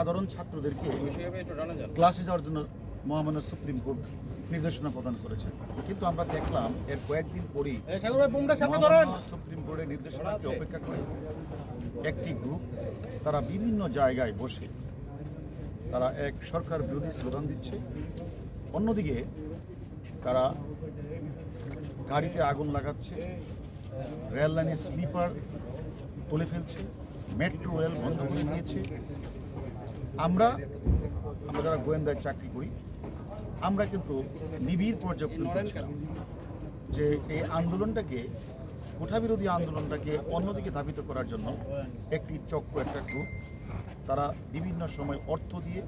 সাধারণ ছাত্রদেরকে ক্লাসে যাওয়ার জন্য মহামান্য সুপ্রিম কোর্ট নির্দেশনা প্রদান করেছে। কিন্তু আমরা দেখলাম এর কয়েকদিন পরই সুপ্রিম কোর্টের নির্দেশনাকে অপেক্ষা করে একটি গ্রুপ তারা বিভিন্ন জায়গায় বসে তারা এক সরকার বিরোধী স্লোগান দিচ্ছে। অন্যদিকে তারা গাড়িতে আগুন লাগাচ্ছে রেল লাইনের স্লিপার তুলে ফেলছে মেট্রো রেল বন্ধ করে দিয়েছে। আমরা আমরা যারা গোয়েন্দায় চাকরি করি, আমরা কিন্তু নিবিড় পর্যবেক্ষণ করছিলাম যে এই আন্দোলনটাকে, কোঠাবিরোধী আন্দোলনটাকে অন্যদিকে ধাবিত করার জন্য একটি চক্র, একটা গ্রুপ তারা বিভিন্ন সময় অর্থ দিয়ে,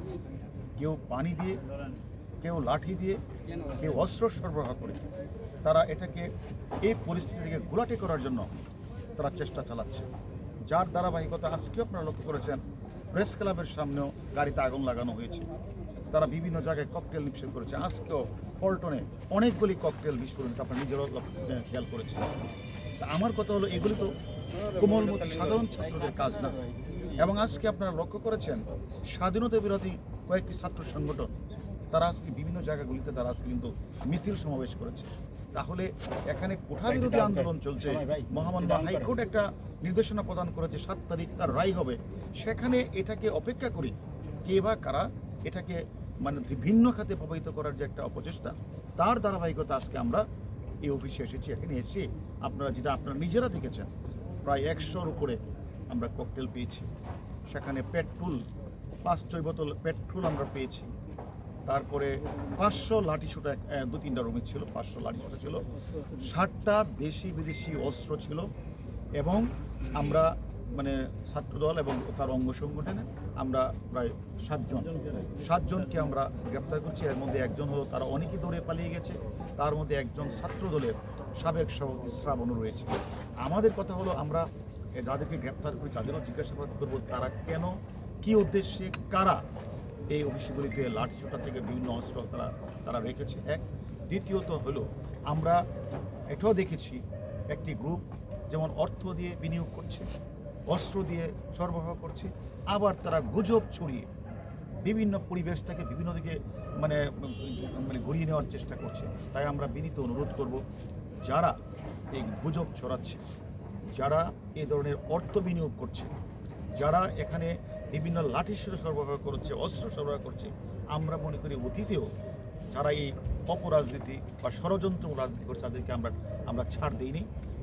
কেউ পানি দিয়ে, কেউ লাঠি দিয়ে, কেউ অস্ত্র সরবরাহ করে। তারা এটাকে, এই পরিস্থিতি থেকে গোলাটে করার জন্য তারা চেষ্টা চালাচ্ছে। যার ধারাবাহিকতা আজকেও আপনারা লক্ষ্য করেছেন প্রেস ক্লাবের সামনেও গাড়িতে আগুন লাগানো হয়েছে। তারা বিভিন্ন জায়গায় ককটেল নিক্ষেপ করেছে। আজকেও পল্টনে অনেকগুলি ককটেল বিস্ফোরণ আপনারা নিজেরাও খেয়াল করেছেন। তা আমার কথা হলো এগুলি তো কোমলমতি সাধারণ ছাত্রদের কাজ না। এবং আজকে আপনারা লক্ষ্য করেছেন স্বাধীনতা বিরোধী কয়েকটি ছাত্র সংগঠন তারা আজকে বিভিন্ন জায়গাগুলিতে তারা আজকে কিন্তু মিছিল সমাবেশ করেছে। তাহলে এখানে কোঠা বিরোধী আন্দোলন চলছে। মহামান্য হাইকোর্ট একটা নির্দেশনা প্রদান করেছে সাত তারিখ তার রায় হবে, সেখানে এটাকে অপেক্ষা করি কে বা কারা এটাকে মানে ভিন্ন খাতে প্রবাহিত করার যে একটা অপচেষ্টা, তার ধারাবাহিকতা আজকে আমরা এই অফিসে এসেছি। এখানে এসে আপনারা যেটা আপনারা নিজেরা দেখেছেন, প্রায় একশোর উপরে আমরা ককটেল পেয়েছি। সেখানে পেট্রোল পাঁচ ছয় বোতল পেট্রোল আমরা পেয়েছি। তারপরে পাঁচশো লাঠি ছোটা দু তিনটা রুমে ছিল, পাঁচশো লাঠি ছোটা ছিল। ষাটটা দেশি বিদেশি অস্ত্র ছিল। এবং আমরা মানে ছাত্রদল এবং তার অঙ্গ সংগঠনে আমরা প্রায় সাতজন। সাতজনকে আমরা গ্রেপ্তার করছি। এর মধ্যে একজন হলো তারা অনেকেই দৌড়ে পালিয়ে গেছে। তার মধ্যে একজন ছাত্রদলের সাবেক সভাপতি শ্রাবণও রয়েছে। আমাদের কথা হলো আমরা যাদেরকে গ্রেপ্তার করি তাদেরও জিজ্ঞাসাবাদ করব, তারা কেন, কি উদ্দেশ্যে, কারা এই অফিসগুলিতে লাঠিচোটা থেকে বিভিন্ন অস্ত্র তারা তারা রেখেছে? এক। দ্বিতীয়ত হলো আমরা এটাও দেখেছি, একটি গ্রুপ যেমন অর্থ দিয়ে বিনিয়োগ করছে, অস্ত্র দিয়ে সরবরাহ করছে, আবার তারা গুজব ছড়িয়ে বিভিন্ন পরিবেশটাকে বিভিন্ন দিকে মানে মানে ঘুরিয়ে নেওয়ার চেষ্টা করছে। তাই আমরা বিনীত অনুরোধ করব, যারা এই গুজব ছড়াচ্ছে, যারা এই ধরনের অর্থ বিনিয়োগ করছে, যারা এখানে বিভিন্ন লাঠি সরবরাহ করছে, অস্ত্র সরবরাহ করছে, আমরা মনে করি অতীতেও যারা এই অপরাজনীতি বা ষড়যন্ত্র রাজনীতি করছে তাদেরকে আমরা আমরা ছাড় দিইনি।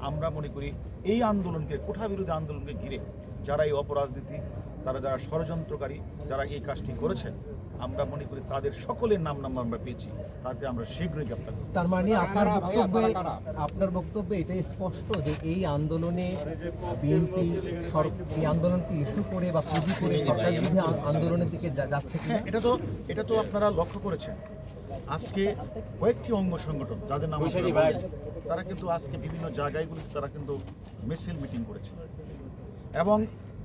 আমরা মনে করি এই আন্দোলনকে কোঠা বিরোধী আন্দোলনকে ঘিরে যারা এই অপরাজনীতি তারা যারা ষড়যন্ত্রকারী যারা এই কাজটি করেছেন আমরা মনে করি তাদের সকলের নাম নাম আমরা পেয়েছি। তাদের আমরা শীঘ্রই গ্রেপ্তার করব। তার মানে আপনার বক্তব্যে আপনার বক্তব্যে এটাই স্পষ্ট যে এই আন্দোলনে বিএনপি এই আন্দোলনকে ইস্যু করে বা পুঁজি করে আন্দোলনের দিকে যাচ্ছে হ্যাঁ এটা তো এটা তো আপনারা লক্ষ্য করেছেন। আজকে কয়েকটি অঙ্গ সংগঠন যাদের নাম তারা কিন্তু আজকে বিভিন্ন জায়গাগুলিতে তারা কিন্তু মিছিল মিটিং করেছে। এবং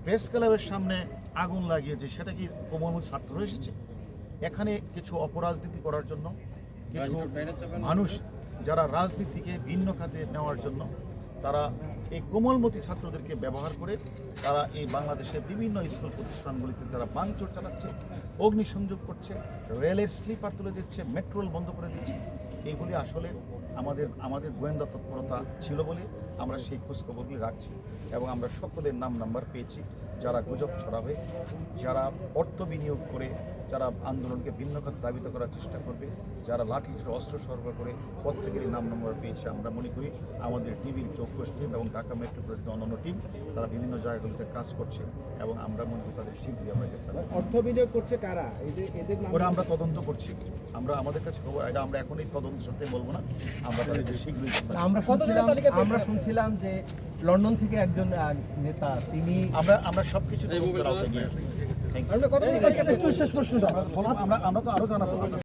প্রেস ক্লাবের সামনে আগুন লাগিয়েছে সেটা কি কোমলমূল ছাত্র এসেছে? এখানে কিছু অপরাজনীতি করার জন্য কিছু মানুষ যারা রাজনীতিকে ভিন্ন খাতে নেওয়ার জন্য তারা এই কোমলমতি ছাত্রদেরকে ব্যবহার করে তারা এই বাংলাদেশের বিভিন্ন স্কুল প্রতিষ্ঠানগুলিতে তারা বাংচোর চালাচ্ছে, অগ্নিসংযোগ করছে, রেলের স্লিপার তুলে দিচ্ছে, মেট্রো রেল বন্ধ করে দিচ্ছে। এইগুলি আসলে আমাদের আমাদের গোয়েন্দা তৎপরতা ছিল বলে আমরা সেই খোঁজখবরগুলি রাখছি এবং আমরা সকলের নাম নাম্বার পেয়েছি, যারা গুজব ছড়াবে, যারা অর্থ বিনিয়োগ করে যারা আন্দোলনকে ভিন্ন খাতে দাবিত করার চেষ্টা করবে। যারা লাঠি অস্ত্র সরবরাহ করে প্রত্যেকেরই নাম নম্বর পেয়েছে আমরা মনে করি আমাদের টিভির চৌকস টিম এবং ঢাকা মেট্রোপলিটন অন্যান্য টিম তারা বিভিন্ন জায়গাগুলিতে কাজ করছে এবং আমরা মনে করি তাদের শীঘ্রই আমরা গ্রেপ্তার। অর্থ বিনিয়োগ করছে কারা? এদের এদের ওরা আমরা তদন্ত করছি। আমরা আমাদের কাছে খবর এটা আমরা এখন এই তদন্ত সত্যি বলব না আমরা তাদেরকে শীঘ্রই আমরা শুনছিলাম আমরা শুনছিলাম যে লন্ডন থেকে একজন নেতা তিনি আমরা আমরা সব কিছু আমরা তো আরও জানাব।